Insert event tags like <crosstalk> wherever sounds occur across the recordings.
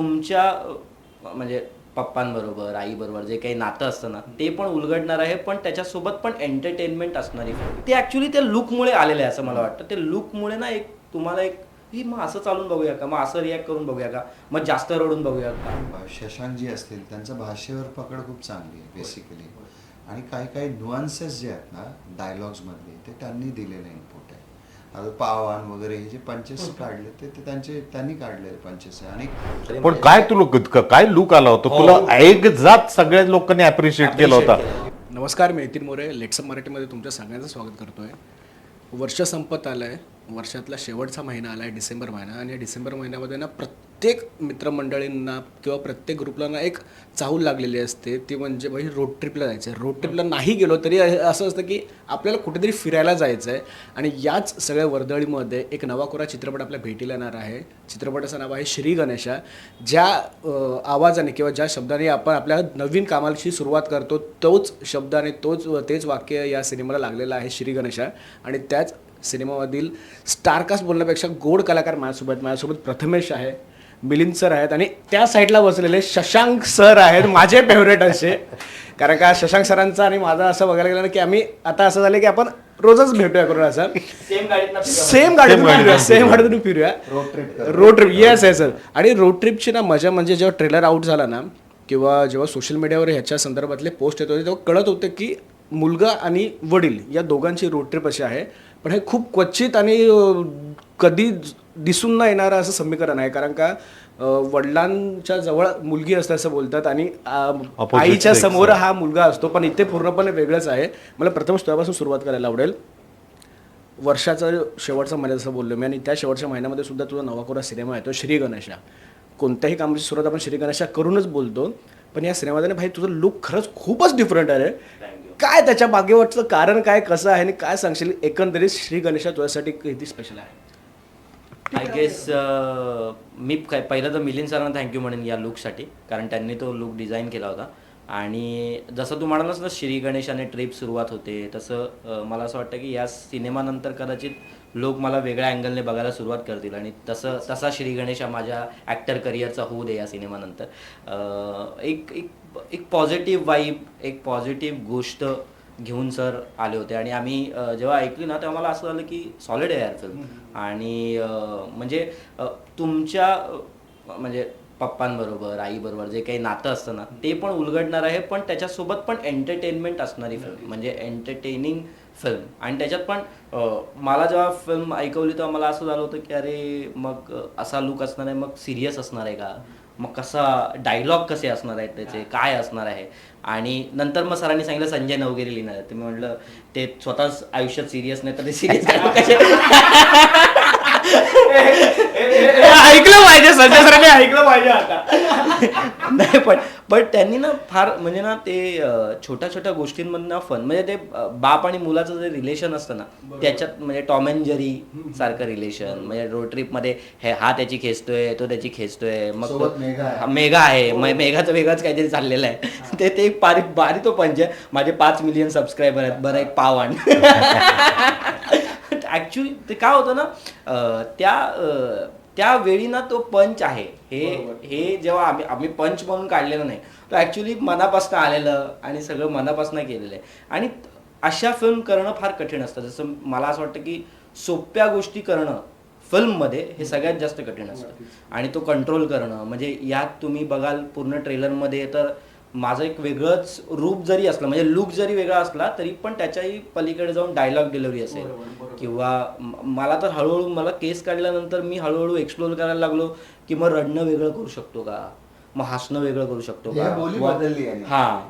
तुमच्या म्हणजे पप्पांबरोबर आईबरोबर जे काही नातं असतं ना ते पण उलगडणार आहे पण त्याच्यासोबत पण एंटरटेनमेंट असणारी. ते ॲक्च्युली त्या लुकमुळे आलेलं आहे असं मला वाटतं. ते लुकमुळे ना एक तुम्हाला एक ही मग असं चालून बघूया का? मग असं रिॲक्ट करून बघूया का? मग जास्त रडून बघूया का? शशांक जी असतील त्यांचं भाषेवर पकड खूप चांगली आहे बेसिकली आणि काही काही नुआन्सेस जे आहेत ना डायलॉग्स मधले ते त्यांनी दिलेले इनपुट आता पावान वगैरे हे जे पंचेस काढले ते ते त्यांचे त्यांनी काढलेले पंचेस आहे. आणि पण काय तू लोक काय लुक आला होता? तुला एक जात सगळ्या लोकांनी अप्रिशिएट केला होता. नमस्कार मी नितीन मोरे लेट्सअप मराठीमध्ये तुमच्या सगळ्यांचं स्वागत करतो आहे वर्ष संपत आलं आहे वर्षातला शेवटचा महिना आला आहे डिसेंबर महिना. आणि या डिसेंबर महिन्यामध्ये ना प्रत्येक मित्रमंडळींना किंवा प्रत्येक ग्रुपला ना एक चाहूल लागलेली असते. ती म्हणजे भाई रोड ट्रिपला जायचं आहे रोड ट्रिपला नाही गेलो तरी असं असतं की आपल्याला कुठेतरी फिरायला जायचं आहे आणि याच सगळ्या वर्दळीमध्ये एक नवाकोरा चित्रपट आपल्या भेटीला येणार आहे. चित्रपटाचं नाव आहे श्री गणेशा. ज्या आवाजाने किंवा ज्या शब्दाने आपण आपल्या नवीन कामाची सुरुवात करतो तोच शब्दाने तोच तेच वाक्य या सिनेमाला लागलेलं आहे श्री गणेशा. आणि त्याच सिनेमामधील स्टारकास्ट बोलण्यापेक्षा गोड कलाकार माझ्यासोबत माझ्यासोबत प्रथमेश आहे मिलिंद सर आहेत आणि त्या साईडला बसलेले शशांक सर आहेत माझे फेवरेट असे. कारण का शशांक सरांचा आणि माझा असं बघायला गेलं ना की आम्ही आता असं झालं की आपण रोजच भेटूया करून असं. सेम गाडीत सेम गाडीतून फिरूया सेम गाडीतून फिरूया. Road trip road trip yes आहे सर आणि रोड ट्रिपची ना मजा म्हणजे जेव्हा ट्रेलर आउट झाला ना किंवा जेव्हा सोशल मीडियावर ह्याच्या संदर्भातले पोस्ट येत होते तेव्हा कळत होते की मुलगा आणि वडील या दोघांची रोड ट्रिप अशी आहे. पण हे खूप क्वचित आणि कधी दिसून न येणारं असं समीकरण आहे. कारण का वडिलांच्या जवळ मुलगी असते असं बोलतात आणि आईच्या. समोर हा मुलगा असतो. पण इथे पूर्णपणे वेगळंच आहे. मला प्रथम तुझ्यापासून सुरुवात करायला आवडेल. वर्षाचा शेवटचा महिना जसं बोललो मी आणि त्या शेवटच्या महिन्यामध्ये सुद्धा तुझा नवा कोरा सिनेमा आहे. तो श्री गणेशा. कोणत्याही कामाची सुरुवात आपण श्री गणेशा करूनच बोलतो. पण या सिनेमामध्ये भाई तुझं लुक खरंच खूपच डिफरंट आहे रे. काय त्याच्या मागेवरचं कारण काय कसं आहे आणि काय सांगशील? एकंदरीत श्री गणेशा तुझ्यासाठी किती स्पेशल आहे? आय गेस uh, मी काय पहिलं तर मिलिंद सरांना थँक्यू म्हणेन या लुकसाठी कारण त्यांनी तो लुक डिझाईन केला होता. आणि जसं तू म्हणालास ना श्री गणेशाने ट्रिप सुरुवात होते तसं मला असं वाटतं की या सिनेमानंतर कदाचित लोक मला वेगळ्या अँगलने बघायला सुरुवात करतील. आणि तसं तसा श्री गणेश हा माझ्या ॲक्टर करिअरचा होऊ दे या सिनेमानंतर. एक एक एक पॉझिटिव्ह वाईब एक पॉझिटिव्ह गोष्ट घेऊन सर आले होते. आणि आम्ही जेव्हा ऐकली ना तेव्हा मला असं झालं की सॉलिड आहे यार फिल्म आणि म्हणजे तुमच्या म्हणजे पप्पांबरोबर आईबरोबर जे काही नातं असतं ना ते पण उलगडणार आहे पण त्याच्यासोबत पण एंटरटेनमेंट असणारी फिल्म म्हणजे एंटरटेनिंग फिल्म आणि त्याच्यात पण मला जेव्हा फिल्म ऐकवली तेव्हा मला असं झालं होतं की अरे मग असा लुक असणार आहे मग सिरियस असणार आहे का? मग कसा डायलॉग कसे असणार आहेत त्याचे काय असणार आहे? आणि नंतर मग सरांनी सांगितलं संजय नवगिरी लिहिणार आहे. मी म्हटलं ते स्वतःच आयुष्यात सिरियस नाही तर ते सिरियस <laughs> ऐकलं पाहिजे संजय सरांनी ऐकलं पाहिजे आता. <laughs> नाही पण पण त्यांनी ना फार म्हणजे ना ते छोट्या छोट्या गोष्टींमधनं फन म्हणजे ते बाप आणि मुलाचं जे रिलेशन असतं ना त्याच्यात म्हणजे टॉम अँड जरी सारखं रिलेशन म्हणजे रोड ट्रिपमध्ये हे हा त्याची खेचतोय तो त्याची खेचतोय मग तो- मेघा आहे. हा, मग मेघाचं वेगळंच काहीतरी चाललेलं आहे. <laughs> ते ते एक बारी तो पंच आहे. माझे पाच मिलियन सबस्क्रायबर आहेत. बरं एक पावाण. ऍक्च्युली <laughs> <laughs> ते काय होतं ना त्या अं, त्या वेळी ना तो पंच आहे. हे हे जेव्हा आम्ही आम्ही पंच म्हणून काढलेलं नाही तो ऍक्च्युली मनापासून आलेलं आणि सगळं मनापासून केलेलं आहे. आणि अशा फिल्म करणं फार कठीण असतं. जसं मला असं वाटतं की सोप्या गोष्टी करणं फिल्ममध्ये हे सगळ्यात जास्त कठीण असतं. आणि तो कंट्रोल करणं म्हणजे यात तुम्ही बघाल पूर्ण ट्रेलरमध्ये तर माझं एक वेगळंच रूप जरी असलं म्हणजे लुक जरी वेगळा असला तरी पण त्याच्याही पलीकडे जाऊन डायलॉग डिलिव्हरी असेल. किंवा मला तर हळूहळू मला केस काढल्यानंतर मी हळूहळू एक्सप्लोर करायला लागलो की मग रडणं वेगळं करू शकतो का? मग हसणं वेगळं करू शकतो हे का आहे हा.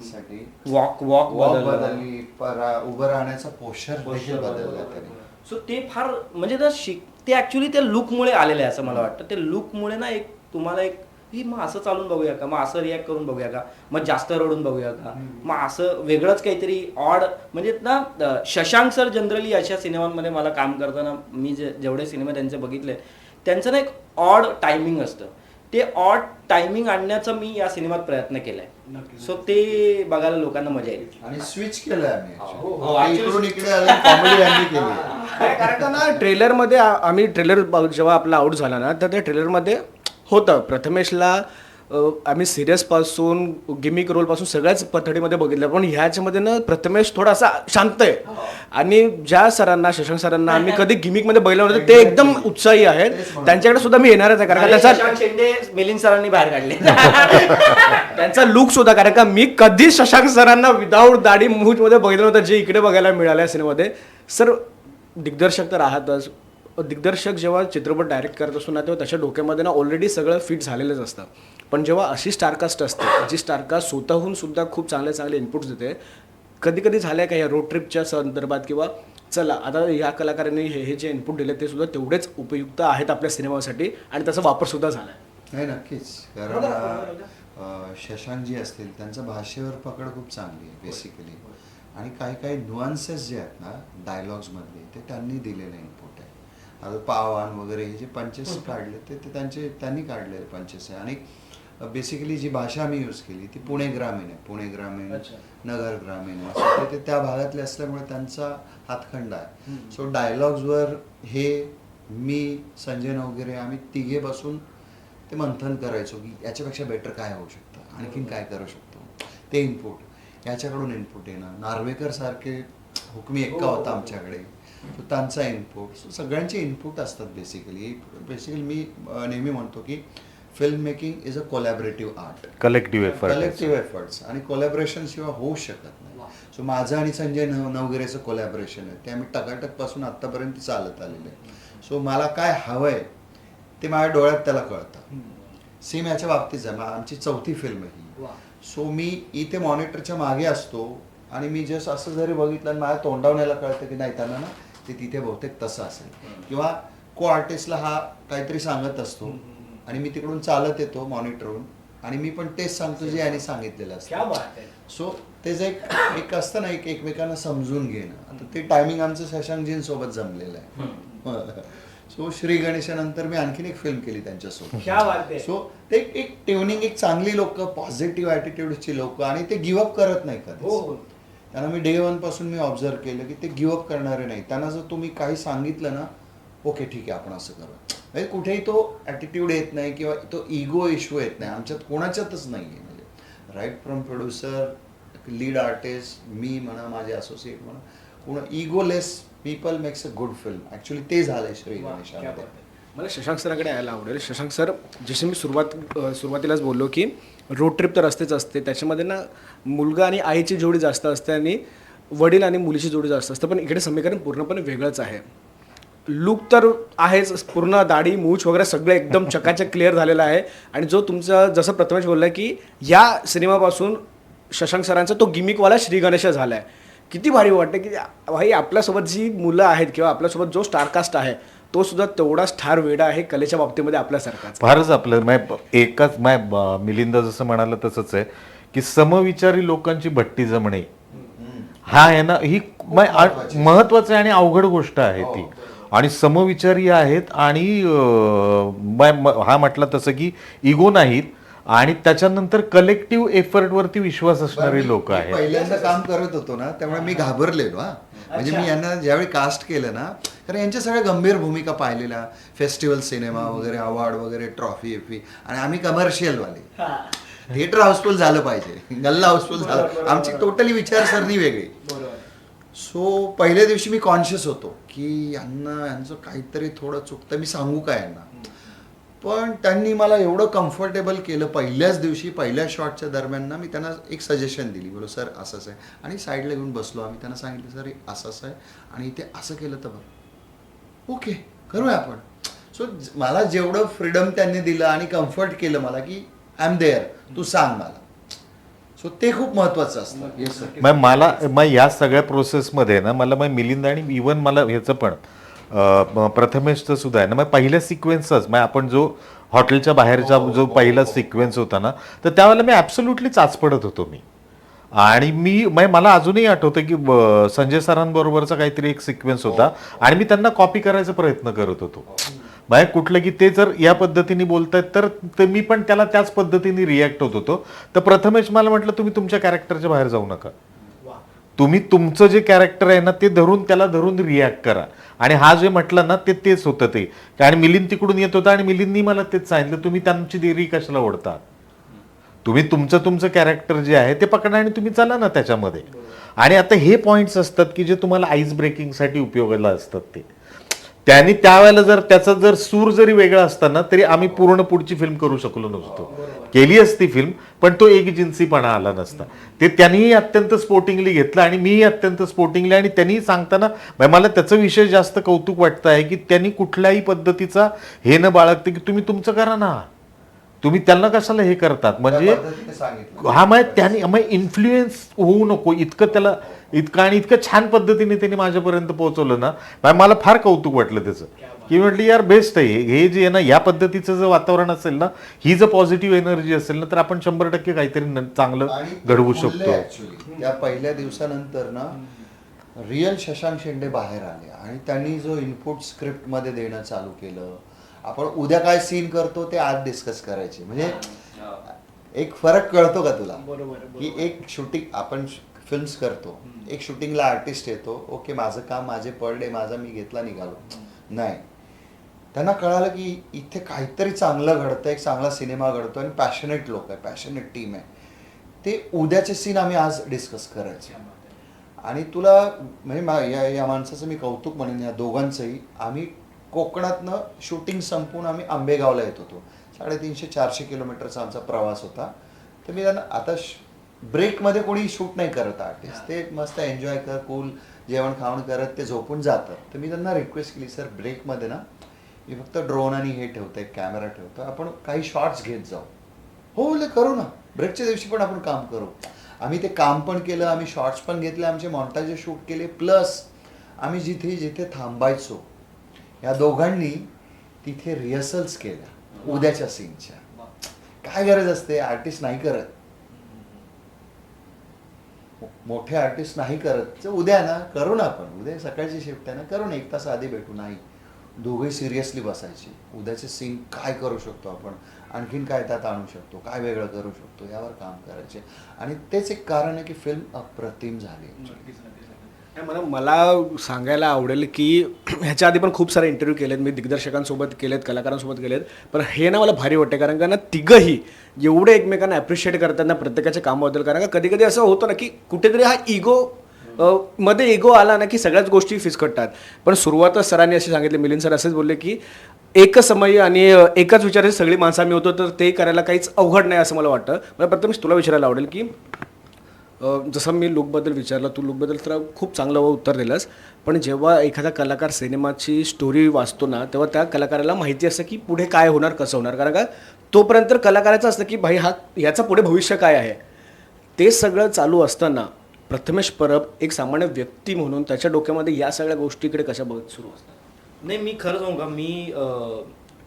साठी. वॉक वॉक वॉक बदलली. परा- उभं राहण्याचा पोशर देखील बदलला त्यांनी. सो ते फार म्हणजे ना शिक ते ऍक्च्युली त्या लुकमुळे आलेलं आहे असं मला वाटतं. ते लुकमुळे ना एक तुम्हाला एक ही मग असं चालून बघूया का? मग असं रिॲक्ट करून बघूया का? मग जास्त रडून बघूया का? मग असं वेगळंच काहीतरी ऑड म्हणजे ना शशांक सर जनरली अशा सिनेमांमध्ये मला काम करताना मी जे जेवढे सिनेमे त्यांचे बघितले त्यांचं ना एक ऑड टायमिंग असतं. ते ऑड टायमिंग आणण्याचा मी या सिनेमात प्रयत्न केलाय. सो ते बघायला लोकांना मजा येईल. आणि स्विच केलं आम्ही हो, हो, केली. <laughs> कारण का ना ट्रेलरमध्ये आम्ही ट्रेलर जेव्हा आपला आउट झाला ना तर त्या ट्रेलरमध्ये होतं. प्रथमेशला आम्ही सिरियसपासून गिमिक रोलपासून सगळ्याच पद्धतीमध्ये बघितलं. पण ह्याच्यामध्ये ना प्रथमेश थोडासा शांत आहे. आणि ज्या सरांना शशांक सरांना आम्ही कधी गिमिकमध्ये बघितलं होतं ते एकदम उत्साही आहेत. त्यांच्याकडे सुद्धा मी येणारच आहे कारण का त्याचा मिलिंद सरांनी बाहेर काढले. <laughs> त्यांचा लुक सुद्धा कारण का मी कधीच शशांक सरांना विदाऊट दाढी मूछमध्ये बघितलं नव्हतं जे इकडे बघायला मिळालं या सिनेमामध्ये सर दिग्दर्शक तर आहातच दिग्दर्शक जेव्हा चित्रपट डायरेक्ट करत असतो ना तेव्हा त्याच्या डोक्यामध्ये ना ऑलरेडी सगळं फिट झालेलंच असतं. पण जेव्हा अशी स्टारकास्ट असते जी स्टारकास्ट स्वतःहून सुद्धा खूप चांगले चांगले इनपुट्स देते कधी कधी झालंय का या रोड ट्रिपच्या संदर्भात किंवा चला आता या कलाकारांनी हे हे जे इनपुट दिले ते सुद्धा तेवढेच उपयुक्त आहेत आपल्या सिनेमासाठी आणि त्याचा वापर सुद्धा झाला आहे नाही नक्कीच. कारण शशांक जी असतील त्यांचं भाषेवर पकड खूप चांगली आहे बेसिकली आणि काही काही नुआन्सेस जे आहेत ना डायलॉग्समधले ते त्यांनी दिलेले इनपुट आहे. आता पावान वगैरे हे जे पंचेस काढले ते ते त्यांचे त्यांनी काढलेले पंचेस. आहे आणि बेसिकली जी भाषा मी यूज केली ती पुणे ग्रामीण आहे. पुणे ग्रामीण नगर ग्रामीण So ते- त्या भागातले असल्यामुळे त्यांचा हातखंड आहे. सो डायलॉग्सवर हे मी संजय नवगिरे आम्ही तिघे बसून ते मंथन करायचो की याच्यापेक्षा बेटर काय होऊ शकतं? आणखीन काय करू शकतो? ते इनपुट याच्याकडून इनपुट येणं. नार्वेकर सारखे हुकमी एक्का होता आमच्याकडे. तो त्यांचा इनपुट सो सगळ्यांचे इनपुट असतात बेसिकली बेसिकली मी नेहमी म्हणतो की film making is a collaborative art collective effort collective efforts आणि कोलॅबरेशन शिवाय होऊ शकत नाही. सो माझं आणि संजय नव नवगिरेचं कोलॅबरेशन आहे. ते आम्ही टकाटकपासून आतापर्यंत चालत आलेलं आहे. सो मला काय हवंय ते माझ्या डोळ्यात त्याला कळतं. सेम याच्या बाबतीत आहे आमची चौथी फिल्म आहे ही. सो मी इथे मॉनिटरच्या मागे असतो. आणि मी जस्ट असं जरी बघितलं आणि माझ्या तोंडावर यायला कळतं की नाही त्यांना ना ते तिथे बहुतेक तसं असेल. किंवा को आर्टिस्टला हा काहीतरी सांगत असतो आणि मी तिकडून चालत येतो मॉनिटरहून आणि मी पण तेच सांगतो जे यांनी सांगितलेलं असतं. सो तेच एक एक असतं ना एक एकमेकांना समजून घेणं. आता ते टायमिंग आमचं शशांकजींसोबत जमलेलं आहे. सो श्री गणेशानंतर मी आणखीन एक फिल्म केली त्यांच्यासोबत. सो ते एक- ट्युनिंग एक चांगली लोक पॉझिटिव्ह ॲटिट्यूडची लोक आणि ते गिवअप करत नाही कधी त्यांना मी डे वनपासून मी ऑब्झर्व केलं की ते गिवअप करणारे नाही. त्यांना जर तुम्ही काही सांगितलं ना ओके ठीक आहे आपण असं करू म्हणजे कुठेही तो ॲटिट्यूड येत नाही किंवा तो इगो इश्यू येत नाही. आमच्यात कोणाच्यातच नाही आहे म्हणजे right from producer lead artist मी म्हणा माझे असोसिएट म्हणा कोण egoless people makes a good film actually ते झालंय श्री गणेशामध्ये. मला शशांक सरांकडे यायला आवडेल. शशांक सर जसे मी सुरुवात सुरुवातीलाच बोललो की रोड ट्रिप तर असतेच असते. त्याच्यामध्ये ना मुलगा आणि आईची जोडी जास्त असते आणि वडील आणि मुलीची जोडी जास्त असते. पण इकडे समीकरण पूर्णपणे वेगळंच आहे. लुक तर आहेच. पूर्ण दाढी मूछ वगैरे सगळं एकदम <laughs> चकाचक क्लिअर झालेलं आहे. आणि जो तुमचा जसं प्रथमेश बोलला की या सिनेमापासून शशांक सरांचा तो गिमिकवाला श्री गणेश झाला आहे किती भारी वाटतं की भाई आपल्यासोबत जी मुलं आहेत किंवा आपल्यासोबत जो स्टारकास्ट आहे तो सुद्धा तेवढाच ठार वेडा आहे कलेच्या बाबतीमध्ये आपल्यासारखाच फारच आपलं माय एकाच माय मिलिंद जसं म्हणाल तसंच आहे की समविचारी लोकांची भट्टी जमणे. हा आहे ना ही महत्वाचं आहे आणि अवघड गोष्ट आहे ती. आणि समविचारी आहेत आणि हा म्हटलं तसं की इगो नाहीत आणि त्याच्यानंतर कलेक्टिव्ह एफर्ट वरती विश्वास असणारी लोक मी आहेत. पहिल्यांदा काम करत होतो ना त्यामुळे मी घाबरलेलो हा. म्हणजे मी यांना ज्यावेळी कास्ट केलं ना कारण यांच्या सगळ्या गंभीर भूमिका पाहिलेल्या फेस्टिवल सिनेमा वगैरे अवॉर्ड वगैरे ट्रॉफी एफी आणि आम्ही कमर्शियल वाले थिएटर हाऊसफुल झालं पाहिजे. गल्ला हाऊसफुल झालं. आमची टोटली विचारसरणी वेगळी. सो पहिल्या दिवशी मी कॉन्शियस होतो की यांना यांचं काहीतरी थोडं चुकतं. मी सांगू का यांना? पण त्यांनी मला एवढं कम्फर्टेबल केलं पहिल्याच दिवशी पहिल्या शॉटच्या दरम्यान ना मी त्यांना एक सजेशन दिली. बोलो सर असंच आहे. आणि साईडला घेऊन बसलो आम्ही. त्यांना सांगितलं सर असंच आहे. आणि ते असं केलं तर बरं ओके करूया आपण. सो मला जेवढं फ्रीडम त्यांनी दिलं आणि कम्फर्ट केलं मला की आय एम देअर तू सांग मला. सो ते खूप महत्वाचं असतं. येस सर मग मला मग या सगळ्या प्रोसेसमध्ये ना मला मग मिलिंद आणि इवन मला ह्याचं पण प्रथमेशचं सुद्धा आहे. ना मग पहिल्या सिक्वेन्सच मग आपण जो हॉटेलच्या बाहेरचा जो पहिला सिक्वेन्स होता ना तर त्यावेळेला मी ॲब्सोल्युटली चाच पडत होतो मी. आणि मी म्हणजे मला अजूनही आठवतं की संजय सरांबरोबरचा काहीतरी एक सिक्वेन्स होता आणि मी त्यांना कॉपी करायचा प्रयत्न करत होतो. म्हणजे कुठलं की ते जर या पद्धतीने बोलतायत तर ते मी पण त्याला त्याच पद्धतीने रिॲक्ट होत होतो. तर प्रथमेश मला म्हटलं तुम्ही तुमच्या कॅरेक्टरच्या बाहेर जाऊ नका. तुम्ही तुमचं जे कॅरेक्टर आहे ना ते धरून त्याला धरून रिॲक्ट करा. आणि हा जे म्हटलं ना ते तेच होतं ते. आणि मिलिंद तिकडून येत होता आणि मिलिंदनी मला तेच सांगितलं तुम्ही त्यांची देरी कशाला ओढता तुम्ही तुमचं तुमचं कॅरेक्टर जे आहे ते पकडा आणि तुम्ही चला ना त्याच्यामध्ये. आणि आता हे पॉईंट्स असतात की जे तुम्हाला आईस ब्रेकिंगसाठी उपयोगाला असतात ते. त्यांनी त्यावेळेला जर त्याचा जर सूर जरी वेगळा असताना तरी आम्ही पूर्ण पुढची फिल्म करू शकलो नसतो केली असती फिल्म पण तो एक जिन्सीपणा आला नसता. ते त्यांनीही अत्यंत स्पोर्टिंगली घेतलं आणि मीही अत्यंत स्पोर्टिंगली आणि त्यांनी सांगताना मला त्याचं विषय जास्त कौतुक वाटतं आहे की त्यांनी कुठल्याही पद्धतीचा हे न बाळगते की तुम्ही तुमचं करा ना. तुम्ही त्यांना कशाला हे करतात? म्हणजे हा मग त्यांनी मग इन्फ्लुएन्स होऊ नको. इतकं त्याला इतकं आणि इतकं छान पद्धतीने त्यांनी माझ्यापर्यंत पोहोचवलं ना मग मला फार कौतुक वाटलं त्याचं. की म्हटलं यार बेस्ट आहे. हे जे आहे ना या पद्धतीचं जर वातावरण असेल ना ही जर पॉझिटिव्ह एनर्जी असेल ना तर आपण शंभर टक्के काहीतरी चांगलं घडवू शकतो. त्या पहिल्या दिवसानंतर ना रिअल शशांक शेंडे बाहेर आले आणि त्यांनी जो इनपुट स्क्रिप्टमध्ये देणं चालू केलं आपण उद्या काय सीन करतो ते आज डिस्कस करायचे. म्हणजे एक फरक कळतो का तुला? की एक शूटिंग आपण फिल्म्स करतो. एक शूटिंगला आर्टिस्ट येतो. ओके माझं काम माझे पर डे माझा मी घेतला निघालो. नाही. त्यांना कळालं की इथे काहीतरी चांगलं घडतं एक चांगला सिनेमा घडतो आणि पॅशनेट लोक आहे पॅशनेट टीम आहे. ते उद्याचे सीन आम्ही आज डिस्कस करायचे. आणि तुला म्हणजे या या माणसाचं मी कौतुक म्हणेन या दोघांचंही. आम्ही कोकणातनं शूटिंग संपून आम्ही आंबेगावला येत होतो. साडेतीनशे चारशे किलोमीटरचा आमचा प्रवास होता. तर मी त्यांना आता ब्रेकमध्ये कोणी शूट नाही करत आर्टिस्ट ते मस्त एन्जॉय कर कूल जेवण खावण करत ते झोपून जातात. तर मी त्यांना रिक्वेस्ट केली सर ब्रेकमध्ये ना मी फक्त ड्रोन आणि हे ठेवतो एक कॅमेरा ठेवतो आपण काही शॉर्ट्स घेत जाऊ. हो बोलले करू ना. ब्रेकच्या दिवशी पण आपण काम करू. आम्ही ते काम पण केलं आम्ही शॉर्ट्स पण घेतले आमचे मॉन्टाजे शूट केले. प्लस आम्ही जिथे जिथे थांबायचो या दोघांनी तिथे रिहर्सल्स केल्या उद्याच्या सीनच्या काय गरज असते? आर्टिस्ट नाही करत. मोठे आर्टिस्ट नाही करत. उद्या ना करू ना आपण. उद्या सकाळची शिफ्ट आहे ना करू ना. एक तास आधी भेटू. नाही. दोघे सिरियसली बसायचे. उद्याचे सीन काय करू शकतो आपण? आणखीन काय त्यात आणू शकतो? काय वेगळं करू शकतो? यावर काम करायचे. आणि तेच एक कारण आहे की फिल्म अप्रतिम झाली मला मला सांगायला आवडेल की ह्याच्या आधी पण खूप सारे इंटरव्ह्यू केलेत मी दिग्दर्शकांसोबत केलेत कलाकारांसोबत केलेत पण हे ना मला भारी वाटते कारण का ना तिघंही एवढे एकमेकांना ॲप्रिशिएट करताना प्रत्येकाच्या कामाबद्दल. कारण का कधी कधी असं होतं ना की कुठेतरी हा इगो मध्ये इगो आला ना की सगळ्याच गोष्टी फिसकटतात. पण सुरुवातच सरांनी असे सांगितले मिलिंद सर असेच बोलले की एकच समय आणि एकाच विचाराची सगळी माणसं आम्ही होतो तर ते करायला काहीच अवघड नाही असं मला वाटतं. मला प्रथमेश तुला विचारायला आवडेल की जसं मी लुकबद्दल विचारलं तू लुकबद्दल तर खूप चांगलं उत्तर दिलंस. पण जेव्हा एखादा कलाकार सिनेमाची स्टोरी वाचतो ना तेव्हा त्या कलाकाराला माहिती असतं की पुढे काय होणार कसं होणार. कारण का तोपर्यंत कलाकाराचं असतं की भाई हा याचं पुढे भविष्य काय आहे? ते सगळं चालू असताना प्रथमेश परब एक सामान्य व्यक्ती म्हणून त्याच्या डोक्यामध्ये या सगळ्या गोष्टीकडे कशा बघत सुरू असतात? नाही मी खरं सांगू का मी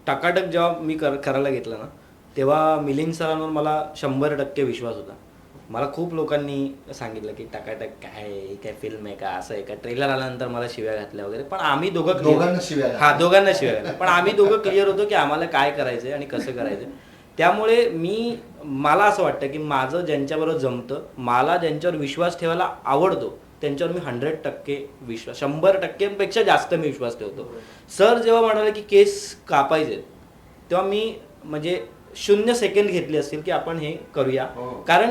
टाकाटक जेव्हा मी कर करायला घेतलं ना तेव्हा मिलिंद सरांवर मला शंभर टक्के विश्वास होता. मला खूप लोकांनी सांगितलं की टकाटक काय काय फिल्म आहे का? असं आहे का? ट्रेलर आल्यानंतर मला शिव्या घातल्या वगैरे. पण आम्ही दोघं दोघांना शिव्या. हा दोघांना शिव्या घातल्या. पण आम्ही दोघं क्लिअर होतो की आम्हाला काय करायचंय आणि कसं करायचं त्यामुळे मी मला असं वाटतं की माझं ज्यांच्याबरोबर जमतं मला ज्यांच्यावर विश्वास ठेवायला आवडतो त्यांच्यावर मी हंड्रेड टक्के विश्वास शंभर टक्केपेक्षा जास्त मी विश्वास ठेवतो. सर जेव्हा म्हणाले की केस कापायचे तेव्हा मी म्हणजे शून्य सेकंड घेतले असतील की आपण हे करूया. हो. कारण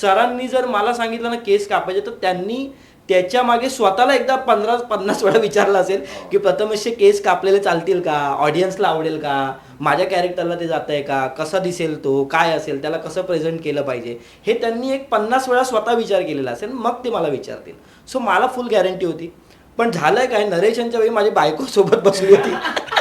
सरांनी जर मला सांगितलं ना केस कापायचे तर त्यांनी त्याच्यामागे स्वतःला एकदा पंधरा पन्नास वेळा विचारलं असेल की प्रथमशे केस कापलेले चालतील का? ऑडियन्सला आवडेल का? माझ्या कॅरेक्टरला ते जात आहे का? कसा दिसेल तो? काय असेल? त्याला कसं प्रेझेंट केलं पाहिजे? हे त्यांनी एक पन्नास वेळा स्वतः विचार केलेला असेल मग ते मला विचारतील. सो मला फुल गॅरंटी होती. पण झालंय काय? नरेशनच्या वेळी माझी बायको सोबत बसली होती. <laughs>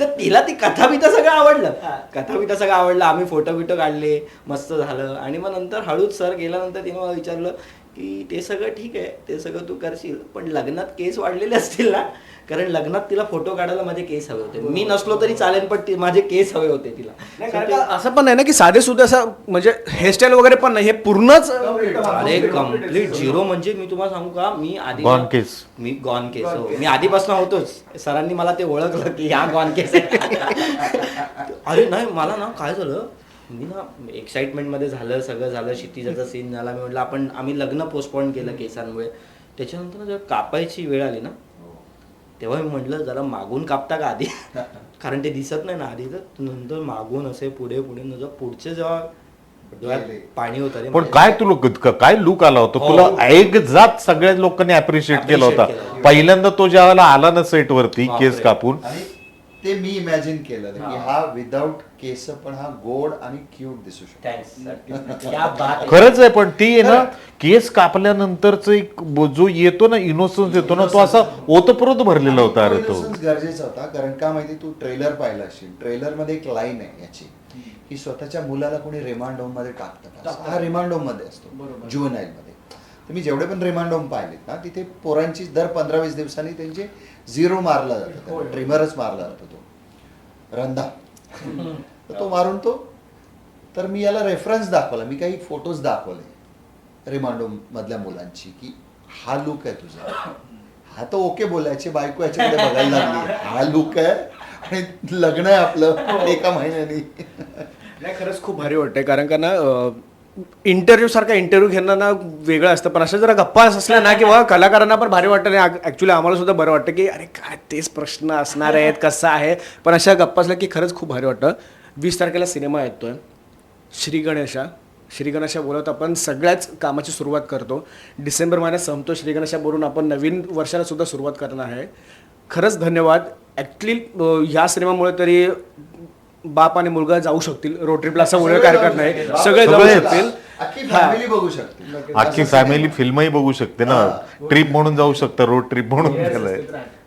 तर तिला ती कथा बिथा सगळं आवडलं. कथा बिथा सगळं आवडलं. आम्ही फोटो बिटो काढले. मस्त झालं. आणि मग नंतर हळूच सर गेल्यानंतर तिने मला विचारलं की ते सगळं ठीक आहे ते सगळं तू करशील पण लग्नात केस वाढलेले असतील ना कारण लग्नात तिला फोटो काढायला माझे केस हवे होते. मी नसलो तरी चालेल पण ती- माझे केस हवे होते तिला. So ते- असं पण नाही ना की साधे सुद्धा असं म्हणजे हेअरस्टाईल वगैरे पण नाही हे पूर्णच अरे कंप्लीट झिरो म्हणजे मी तुम्हाला सांगू का मी आधी Gone case. मी गॉन केस हो. मी आधीपासून होतोच. सरांनी मला ते ओळखलं की हा गॉन केस आहे. <laughs> अरे नाही मला ना काय झालं मी ना एक्साइटमेंटमध्ये झालं सगळं झालं क्षितिजाचा सीन झाला मी म्हटलं आपण आम्ही लग्न पोस्टपोन केलं केसांमुळे त्याच्यानंतर ना जेव्हा कापायची वेळ आली ना तेव्हा मी म्हटलं जरा मागून कापता का आधी <laughs> कारण ते दिसत नाही ना आधी तर नंतर मागून असे पुढे पुढे नंतर पुढचे जेव्हा डोळ्यात. पाणी होतं रे पण माझ्या. काय तुला काय लुक आला होता हो. तुला एक जात सगळ्या लोकांनी अप्रिशिएट केला Appreciate होता केलं. पहिल्यांदा तो ज्या वेळेला आला ना सेट वरती बापरे. केस कापून आणि ते मी इमॅजिन केलं. की हा. विदाऊट केस पण हा गोड आणि क्यूट दिसू शकतो. क्या <laughs> <laughs> बात आहे. खरंच आहे पण ती आहे ना केस कापल्यानंतरच एक ब- जो येतो ना इनोसन्स येतो ना तो असा ओतप्रोत भरलेला होता अरे तो. गरजेचा होता कारण का माहिती तू ट्रेलर पाहिला असेल. ट्रेलरमध्ये एक लाईन आहे याची की स्वतःच्या मुलाला कोणी रिमांड होममध्ये टाकतं का? हा रिमांड होममध्ये असतो. जुवनाईल मध्ये. तर मी जेवढे पण रिमांड होम पाहिलेत ना तिथे पोरांची दर पंधरा वीस दिवसांनी त्यांचे झिरो मारला जातो. ट्रिमरच मारला जातो तो. रंधा. तर तो मारून तो तर मी याला रेफरन्स दाखवला. मी काही फोटोज दाखवले रिमांडो मधल्या मुलांची की हा लुक आहे तुझा. हा तर ओके बोलायचे बायको याच्याकडे बघायला लागली हा लुक आहे आणि लग्न आहे आपलं एका महिन्यानी. नाही खरंच खूप भारी वाटतंय. कारण का ना इंटरव्ह्यू सारखा इंटरव्ह्यू घेणं ना वेगळं असतं. पण अशा जरा गप्पा असल्या ना की बाबा कलाकारांना पण भारी वाटतं. आणि ॲक्च्युली आम्हाला सुद्धा बरं वाटतं की अरे काय तेच प्रश्न असणार आहेत कसं आहे? पण अशा गप्पा असल्या की खरंच खूप भारी वाटतं. वीस तारखेला सिनेमा येतोय. श्री गणेशा. श्री गणेशा बोलत आपण. सगळ्याच कामाची सुरुवात करतो. डिसेंबर महिन्यात संपतो श्री गणेशा बोलून आपण नवीन वर्षाला सुद्धा सुरुवात करणार आहे. खरंच धन्यवाद. ॲक्च्युली ह्या सिनेमामुळे तरी बाप आणि मुलगा जाऊ शकतील. रोड ट्रिपला असं काय हरकत नाही. सगळे जाऊ सगळेच. शकतील. अख्खी. फॅमिली बघू शकते अख्खी फॅमिली फिल्मही बघू शकते ना. ट्रिप म्हणून जाऊ शकतं रोड ट्रिप म्हणून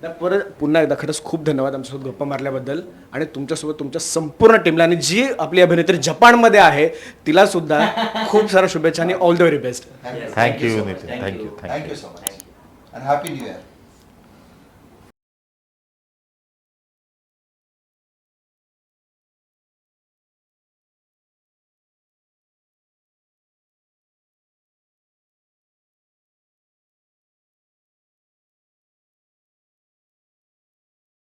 तर परत पुन्हा एकदा खरंच खूप धन्यवाद आमच्यासोबत गप्पा मारल्याबद्दल आणि तुमच्यासोबत तुमच्या संपूर्ण टीमला आणि जी आपली अभिनेत्री जपानमध्ये आहे तिला सुद्धा खूप साऱ्या शुभेच्छा आणि all the very best thank you Nitin thank you thank you thank you so much happy new year